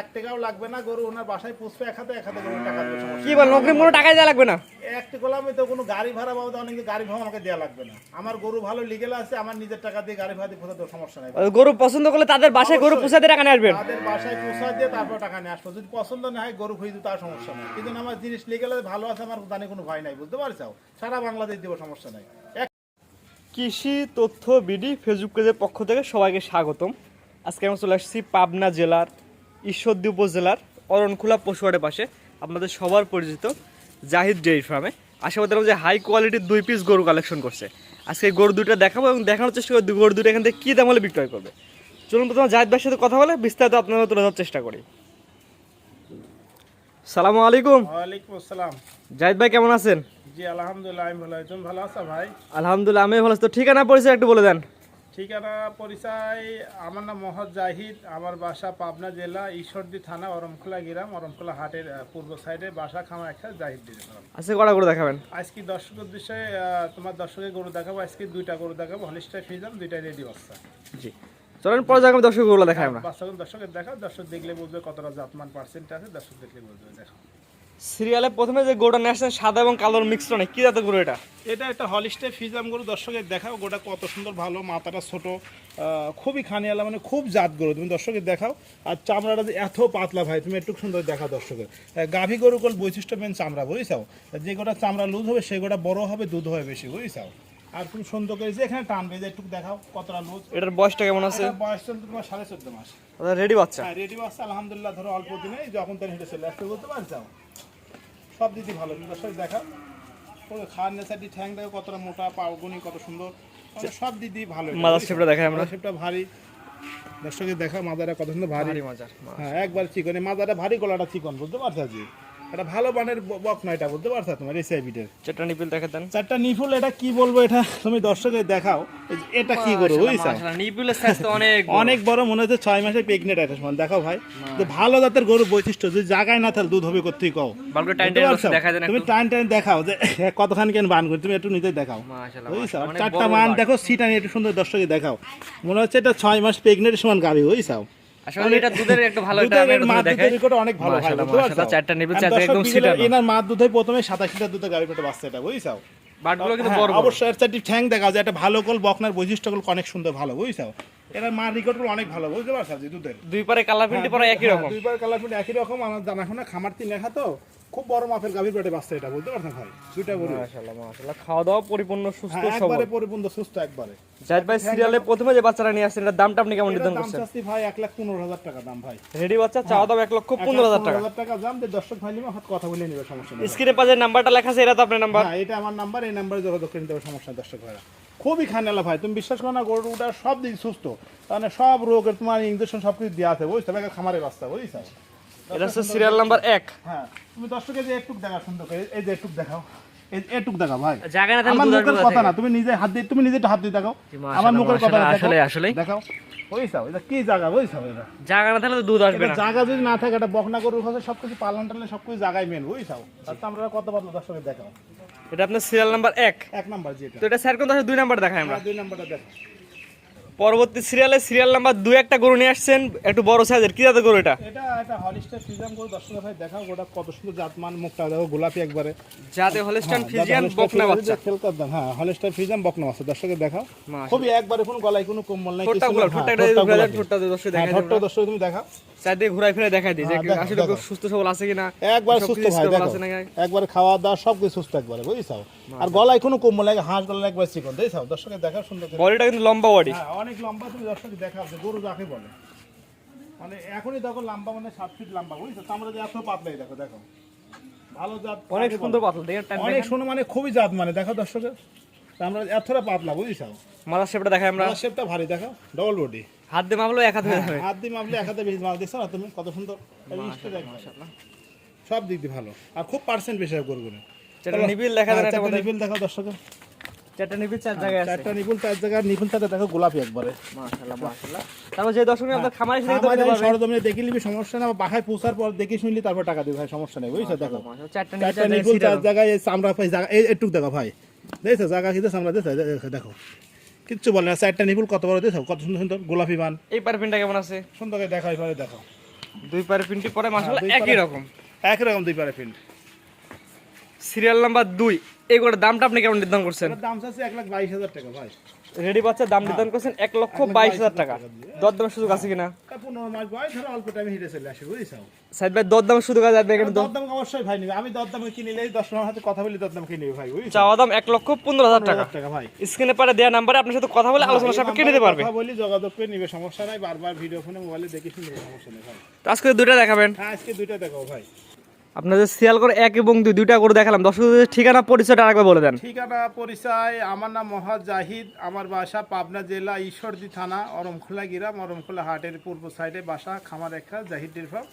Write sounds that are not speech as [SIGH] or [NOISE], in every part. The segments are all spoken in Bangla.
এক টাকাও লাগবে না গরু ওনার বাসায় পুষবে এক হাতে এক হাতে গরু টাকা কি বল নকরি কোনো টাকাই দেওয়া লাগবে না? এক টাকা আমি তো কোনো গাড়ি ভাড়া বাবদ অনেকে গাড়ি ভাড়া আমাকে দেওয়া লাগবে না। আমার গরু ভালো লিগেল আছে আমার নিজের টাকা দিয়ে গাড়ি ভাড়া দিয়ে পোষাতে সমস্যা নাই। গরু পছন্দ করলে তাদের বাসায় গরু পুষাতে টাকা নিয়ে আসবেন। তাদের বাসায় পোষা দিয়ে তারপর টাকা নিয়ে আসব। যদি পছন্দ না হয় গরু খুঁজতে তার সমস্যা নাই। কিন্তু আমার জিনিস লিগেল আছে ভালো আছে আমার জানে কোনো ভয় নাই বুঝতে পারছ? সারা বাংলাদেশ দিব সমস্যা নাই। কৃষি তথ্য বিডি ফেসবুক পেজের পক্ষ থেকে সবাইকে স্বাগতম। আজকে আমরা চলে আসছি পাবনা জেলার ঈশ্বরদী উপজেলার অরণখোলা পশুহাটের পাশে আপনাদের সবার পরিচিত জাহিদ ডেইরি ফার্মে। আশা করতে যে হাই কোয়ালিটির দুই পিস গরু কালেকশন করছে। আজকে গরু দুইটা দেখাবো এবং দেখানোর চেষ্টা করব গরু দুটো এখান থেকে কী দাম হলে বিক্রয় করবে। চলুন প্রথমে জাহিদ ভাইয়ের সাথে কথা বলে বিস্তারিত আপনারা তুলে ধরার চেষ্টা করি। সালামু আলাইকুম। ওয়ালাইকুম আসসালাম। জাহিদ ভাই কেমন আছেন? জি আলহামদুলিল্লাহ আমি ভালো আছি। তুমি ভালো আছো ভাই? আলহামদুলিল্লাহ আমি ভালো আছি। তো ঠিকানা পরিচয় একটু বলে দেন। ঠিকানা পরিচয় আমার নাম মোহাম্মদ জাহিদ আমার বাসা পাবনা জেলা ঈশ্বরদী থানা অরমখোলা গ্রাম অরমখোলা হাটের পূর্ব সাইডে বাসা খামা একটা জাহিদ দিতে আজকে কটা করে দেখাবেন? আজকে দর্শক উদ্দেশ্যে তোমার দর্শকের গরু দেখাবো আজকে দুইটা গরু দেখাবো হলিস্টার ফিজাম দুইটা রেডি বাচ্চা জি। চলেন পরে যাকে দর্শকগুলো দেখাই আমরা। দর্শকের দেখা দর্শক দেখলে বুঝবে কতটা জাতমান পার্সেন্ট আছে দর্শক দেখলে বুঝবে দেখো। সিরিয়ালে প্রথমে যে গোটা নিয়ে আসছেন সাদা এবং কালোর মিক্সড অনেক কি জাতের গরু এটা? এটা একটা হলিস্টে ফিজাম গরু দর্শকের দেখাও গোটা কত সুন্দর ভালো মাথাটা ছোট খুবই খানিয়ালা মানে খুব জাত গরু তুমি দর্শকের দেখাও। আর চামড়াটা যে এত পাতলা ভাই তুমি একটু সুন্দর দেখাও দর্শকের গাভী গরু কল বৈশিষ্ট্য মেন চামড়া বুঝছাও? যে গোটা চামড়া লুজ হবে সে গোটা বড় হবে দুধ হবে বেশি বুঝছাও? আর তুমি সুন্দর করে যে এখানে টানবে যে একটু দেখাও কতটা লুজ। এটার বয়সটা কেমন আছে? বয়স চলতে তোমার সাড়ে চোদ্দ মাস। রেডি বাচ্চা? হ্যাঁ রেডি বাচ্চা আলহামদুলিল্লাহ ধরো অল্প দিনে যখন তার হেঁটে চলে আসতে বলতে পারছ? সব দিদি ভালো দর্শক দেখা খাওয়ার নেশাটি ঠ্যাং দেখো কতটা মোটা পাউগুনি কত সুন্দর সব দিদি ভালো। মাদার শেপটা দেখাই আমরা। শেপটা ভারী। দর্শকের দেখা মাদারা কত সুন্দর ভারী। মাজার মজার। হ্যাঁ একবার চিকন মাদারা ভারী গলাটা চিকন বুঝতে পারছি এটা ভালো বানের বক না এটা বুঝতে পারছ তোমার এসআইবিটের চারটা নিপিল দেখে দেন। চারটা নিফুল এটা কি বলব এটা? তুমি দর্শকের দেখাও। এটা কি করব বুঝছ? নিপিলের সাইজ তো অনেক। অনেক বড় মনে হচ্ছে ছয় মাসের প্রেগনেন্ট একটা সমান দেখাও ভাই। যে ভালো জাতের গরু বৈশিষ্ট্য যদি জায়গায় না তাহলে দুধ হবে কোথেকে কও? বালকে টাইম টাইম দেখা দেন তুমি টাইম টাইম দেখাও যে [LAUGHS] কতখানি কেন বান করি তুমি একটু নিজে দেখাও। মাশাআল্লাহ, বুঝছ? চারটা মান বান। দেখো সিটা নিয়ে একটু সুন্দর দর্শকে দেখাও। মনে হচ্ছে এটা ছয় মাস প্রেগনেন্ট সমান গাড়ি বুঝছ? আসলে এটা দুধের একটা ভালো এটা আমি মা দুধের রেকর্ড অনেক ভালো ভাই মাশাআল্লাহ, বুঝতে পারছ? চারটা নেবে চারটা একদম এনার মা দুধে প্রথমে সাতাশ লিটার দুধের গাড়ি পেটে বাচ্চা এটা বুঝছাও বাটগুলো কিন্তু হ্যাঁ, বড় অবশ্যই চারটি ঠ্যাং দেখা যায় একটা ভালো কল বকনার বৈশিষ্ট্যগুলো অনেক সুন্দর ভালো বুঝছাও এটার মা রেকর্ডগুলো অনেক ভালো বুঝতে পারছ? দুধের। দুই পারে কালার প্রিন্ট পরে একই রকম। দুইবার কালার প্রিন্ট একই রকম আমার জানা শোনা খামার তিন লেখা তো। খুব বড় মাপের গাভীর পেটে বাচ্চা এটা পারছেন ভাই? দুইটা গরু। মাশাআল্লাহ মাশাআল্লাহ। খাওয়া দাওয়া পরিপূর্ণ সুস্থ হ্যাঁ, সবল। একবারে পরিপূর্ণ সুস্থ একবারে। জাহিদ ভাই সিরিয়ালে প্রথমে যে বাচ্চাটা নিয়ে এটার দামটা আপনি কেমন নির্ধারণ দাম চাচ্ছি ভাই এক লাখ পনেরো হাজার টাকা দাম ভাই। রেডি বাচ্চা? চাওয়া দাম এক লক্ষ পনেরো হাজার টাকা। হাজার টাকা দাম দর্শক ভাই নিবে হাত কথা বলে নিবে সমস্যা নেই স্ক্রিনে পাশে নাম্বারটা লেখা আছে এটা তো আপনার নাম্বার। হ্যাঁ এটা আমার নাম্বার এই নাম্বারে যোগাযোগ করে নিতে হবে সমস্যা নেই দর্শক ভাইরা। খুবই খানেলা ভাই তুমি বিশ্বাস করো না গরুটা সব দিক সুস্থ। মানে সব রোগের তোমার ইঞ্জেকশন সব কিছু দেওয়া আছে বুঝতে খামারের বাচ্চা বুঝছ এটা হচ্ছে সিরিয়াল নাম্বার এক। হ্যাঁ তুমি দর্শকের যে একটুক দেখা সুন্দর করে এই যে একটুক দেখাও এটুক দেখা ভাই। জায়গা না আমার মুখের কথা না তুমি নিজে হাত দিয়ে তুমি নিজে হাত দিয়ে দেখাও। আমার মুখের কথা না, আসলে, দেখাও। বুঝছাও এটা কি জায়গা বুঝছাও এটা? জায়গা না থাকলে তো দুধ আসবে না জায়গা যদি না থাকে এটা বকনা গরুর কাছে সবকিছু পালন টালন সবকিছু জায়গায় মেন বুঝছাও তাতে আমরা কত পাতলা দর্শকের দেখাও। এটা আপনার সিরিয়াল নাম্বার এক। এক নাম্বার যেটা তো এটা স্যার কোন দুই নাম্বার দেখাই আমরা। হ্যাঁ, দুই নাম্বারটা দেখো পরবর্তী সিরিয়ালে সিরিয়াল নাম্বার দুই একটা গরু নিয়ে আসছেন একটু বড় সাইজের কি জাতের গরু এটা? এটা একটা হলিস্টার ফিজাম করে দর্শকের ভাই দেখাও কত সুন্দর জাতমান মুখটা দেখো গোলাপি একবারে। যাতে হলিস্টান হ্যাঁ, বকনা বাচ্চা। খেল হ্যাঁ হলিস্টার বকনা বাচ্চা দর্শকের দেখাও। খুবই একবারে কোনো গলায় কোনো কম্বল নাই ঠোঁটটা গুলো ঠোঁটটা হ্যাঁ, গোলাপি। ঠোঁটটা দর্শক হ্যাঁ, ঠোঁটটা দর্শক তুমি দেখাও। ঘুরাই ফিরে দেখাই দিই যে হ্যাঁ, আসলে সুস্থ সবল আছে কিনা একবার সুস্থ ভাই দেখো। একবার খাওয়া দাওয়া সব কিছু সুস্থ একবারে বুঝছাও? আর গলায় কোনো কম্বল লাগে হাঁস গলায় একবার চিকন দেখছাও? দর্শকের দেখাও সুন্দর। বডিটা কিন্তু লম্বা বডি। হ্যাঁ অনেক লম্বা তুমি দর্শক দেখাও গরু যাকে বলে। মানে এখনই দেখো লম্বা মানে সাত ফিট লম্বা বুঝছ? আমরা যে এত পাতলাই দেখো দেখো। ভালো জাত অনেক সুন্দর পাতলা দেখেন অনেক শুনো মানে খুবই জাত মানে দেখো দর্শকের। তা আমরা এতটা পাতলা বুঝছাও মাথার শেপটা দেখাই আমরা। আমরা শেপটা ভারী দেখো ডবল বডি হাত দিয়ে মাপলো এক হাত যাবে। হাত দিয়ে মাপলে এক হাতে বেশি মাল দিচ্ছ না তুমি? কত সুন্দর। সব দিক দিয়ে ভালো। আর খুব পার্সেন্ট বেশি চারটা নিবিল দেখা দেখো দর্শকের। চারটা নিবিল চার জায়গায় আছে। চারটা নিপুল চার দেখো গোলাপি একবারে। মাশাআল্লাহ মাশাআল্লাহ। তারপর যে দর্শক আপনার খামারে এসে দেখতে পারবে সরজমিনে দেখে নিবি সমস্যা না বাসায় পৌঁছার পর দেখে শুনলি তারপর টাকা দিবি ভাই সমস্যা নেই বুঝছ? দেখো। চারটা চারটা নিপুল চার জায়গায় এই চামড়া পাই জায়গা এই একটু দেখো ভাই। দেখছ? জায়গা কিন্তু চামড়া দেখছ দেখো, কিচ্ছু বলে না চারটা নিপুল কত বড় দেখো কত সুন্দর সুন্দর গোলাপি বান। এই পারফিনটা কেমন আছে? সুন্দর করে দেখো এবারে দেখো। দুই পারে পরে মাসাল্লাহ একই রকম। একই রকম দুই পারে প্রিন্ট সিরিয়াল নাম্বার দুই। এগুলোর দামটা আপনি কেমন নির্ধারণ করছেন? দাম এক লাখ বাইশ হাজার টাকা ভাই। রেডি বাচ্চা দাম নির্ধারণ করছেন এক লক্ষ বাইশ হাজার টাকা। দরদামের সুযোগ আছে কিনা? তা পনেরো মাস বয়স ধরো অল্প টাইমে হিটে চলে আসে বুঝিস সাইদ ভাই দরদামের সুযোগ আছে এখানে দরদাম অবশ্যই ভাই নিবে। আমি দরদাম কিনিলেই দশ টাকার হাতে কথা বলি দরদাম কিনে নিবে ভাই বুঝিস চাওয়া দাম এক লক্ষ পনেরো হাজার টাকা। টাকা ভাই। স্ক্রিনে পারে দেওয়া নাম্বারে আপনার সাথে কথা বলে আলোচনা নাম্বারে নিতে পারবে। কথা বলি যোগাযোগ করে নিবে সমস্যা নাই। বারবার ভিডিও ফোনে মোবাইলে দেখে শুনে সমস্যা নেই ভাই। আজকে দুইটা দেখাবেন। হ্যাঁ আজকে দুইটা দেখাও ভাই। আপনাদের সিরিয়াল করে এক এবং দুই, দুইটা করে দেখালাম। দর্শকদের ঠিকানা, পরিচয়টা আরেকবার বলে দেন। ঠিকানা, পরিচয়, আমার নাম মহা জাহিদ, আমার বাসা পাবনা জেলা ঈশ্বরদী থানা, অরমখোলা গ্রাম, অরমখোলা হাটের পূর্ব সাইডে বাসা খামার একটা, জাহিদ ডিরফাম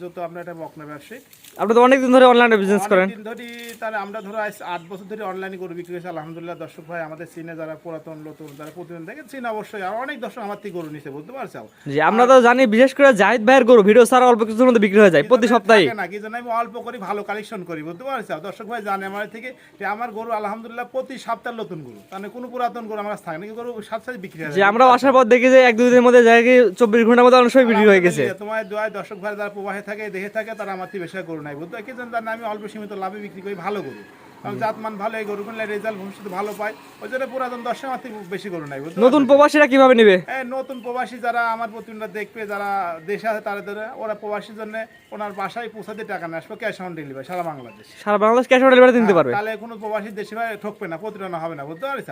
যত আপনার একটা বকনা ব্যবসায়ী। আপনি তো অনেকদিন ধরে অনলাইনে বিজনেস করেন। ধরে তাহলে আমরা ধরো আট বছর ধরে অনলাইনে গরু বিক্রি করেছি আলহামদুলিল্লাহ দর্শক ভাই আমাদের চীনে যারা পুরাতন নতুন যারা প্রতিদিন দেখেন চীন অবশ্যই আর অনেক দর্শক আমার থেকে গরু নিছে বুঝতে পারছ জি আমরা তো জানি বিশেষ করে জাহিদ ভাইয়ের গরু ভিডিও ছাড়া অল্প কিছুর মধ্যে বিক্রি হয়ে যায় প্রতি সপ্তাহে না কি জন্য আমি অল্প করি ভালো কালেকশন করি বুঝতে পারছ দর্শক ভাই জানে আমার থেকে যে আমার গরু আলহামদুলিল্লাহ প্রতি সপ্তাহে নতুন গরু মানে কোনো পুরাতন গরু আমার কাছে থাকে না কি গরু সাথে সাথে বিক্রি হয়ে যায়। আমরা আসার পর দেখি যে এক দুই দিনের মধ্যে জায়গায় চব্বিশ ঘণ্টার মধ্যে অনেক সময় বিক্রি হয়ে গেছে। তোমার দোয়ায় দর্শক ভাই যারা প্রবাহে থাকে দেখে থাকে তারা আমার থেকে বেশি গরু নাই। বুঝতে কি তার আমি অল্প সীমিত লাভে বিক্রি করি ভালো গরু। কারণ জাতমান ভালো এই গরু কিনলে রেজাল্ট ভবিষ্যতে ভালো পায়। ওই জন্য পুরাতন আমার থেকে বেশি গরু নাই নতুন প্রবাসীরা কীভাবে নেবে? এই নতুন প্রবাসী যারা আমার প্রতিদিনটা দেখবে যারা দেশে আছে তারা ধরে ওরা প্রবাসীর জন্য ওনার বাসায় পৌঁছাতে টাকা নিয়ে। আসবে ক্যাশ অন ডেলিভারি সারা বাংলাদেশ। সারা বাংলাদেশ ক্যাশ অন ডেলিভারি দিতে পারবে? তাহলে কোনো প্রবাসী দেশে ভাই ঠকবে না প্রতিরণা হবে না বুঝতে পারছ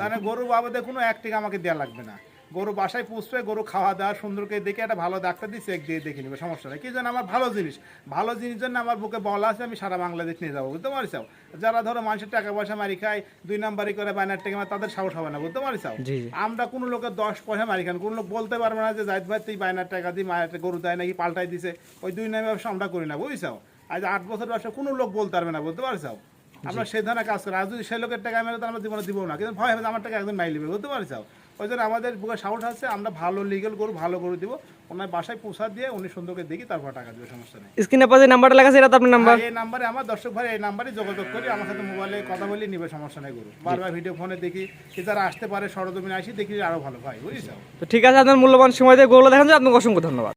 তাহলে গরু বাবদে কোনো এক টাকা আমাকে দেওয়া লাগবে না। গরু বাসায় পুষবে গরু খাওয়া দাওয়া সুন্দরকে দেখে একটা ভালো ডাক্তার দিয়ে চেক দিয়ে দেখে নিবে সমস্যা নেই। কি জন্য আমার ভালো জিনিস ভালো জিনিস জন্য আমার বুকে বলা আছে আমি সারা বাংলাদেশ নিয়ে যাব বুঝতে পারছ? যারা ধরো মানুষের টাকা পয়সা মারি খায় দুই নাম্বারই করে বাইনার টাকা মারে, তাদের সাহস হবে না বুঝতে জি আমরা কোনো লোকের দশ পয়সা মারি খান কোনো লোক বলতে পারবে না যে জাহিদ ভাই তুই বাইনার টাকা দিয়ে মায়ের গরু দেয় নাকি পাল্টাই দিছে ওই দুই নামে ব্যবসা আমরা করি না বুঝছ? আজ আট বছর ব্যবসা কোনো লোক বলতে পারবে না বুঝতে পারছ? আমরা সেই ধরনের কাজ করি আর যদি সেই লোকের টাকা মেরে তো আমরা জীবনে দিব না কিন্তু ভয় হবে আমার টাকা একজন মাই নেবে বুঝতে পারছ? ওই জন্য আমাদের বুকে সাহস আছে আমরা ভালো লিগেল গরু ভালো গরু দিব। ওনার বাসায় পোসা দিয়ে উনি সুন্দরকে দেখি তারপর টাকা দেবে সমস্যা নেই। স্ক্রিনে পাশে নাম্বারটা লেখা আছে এটা তো আপনার নাম্বার এই নাম্বারে আমার দর্শক ভাই এই নাম্বারে যোগাযোগ করি আমার সাথে মোবাইলে কথা বলি নিবে সমস্যা নেই গরু। বারবার ভিডিও ফোনে দেখি যে যারা আসতে পারে সরজমিনে আসি দেখি আরও ভালো ভাই বুঝিস তো ঠিক আছে আপনার মূল্যবান সময় দিয়ে গরুগুলো দেখান যে আপনাকে অসংখ্য ধন্যবাদ।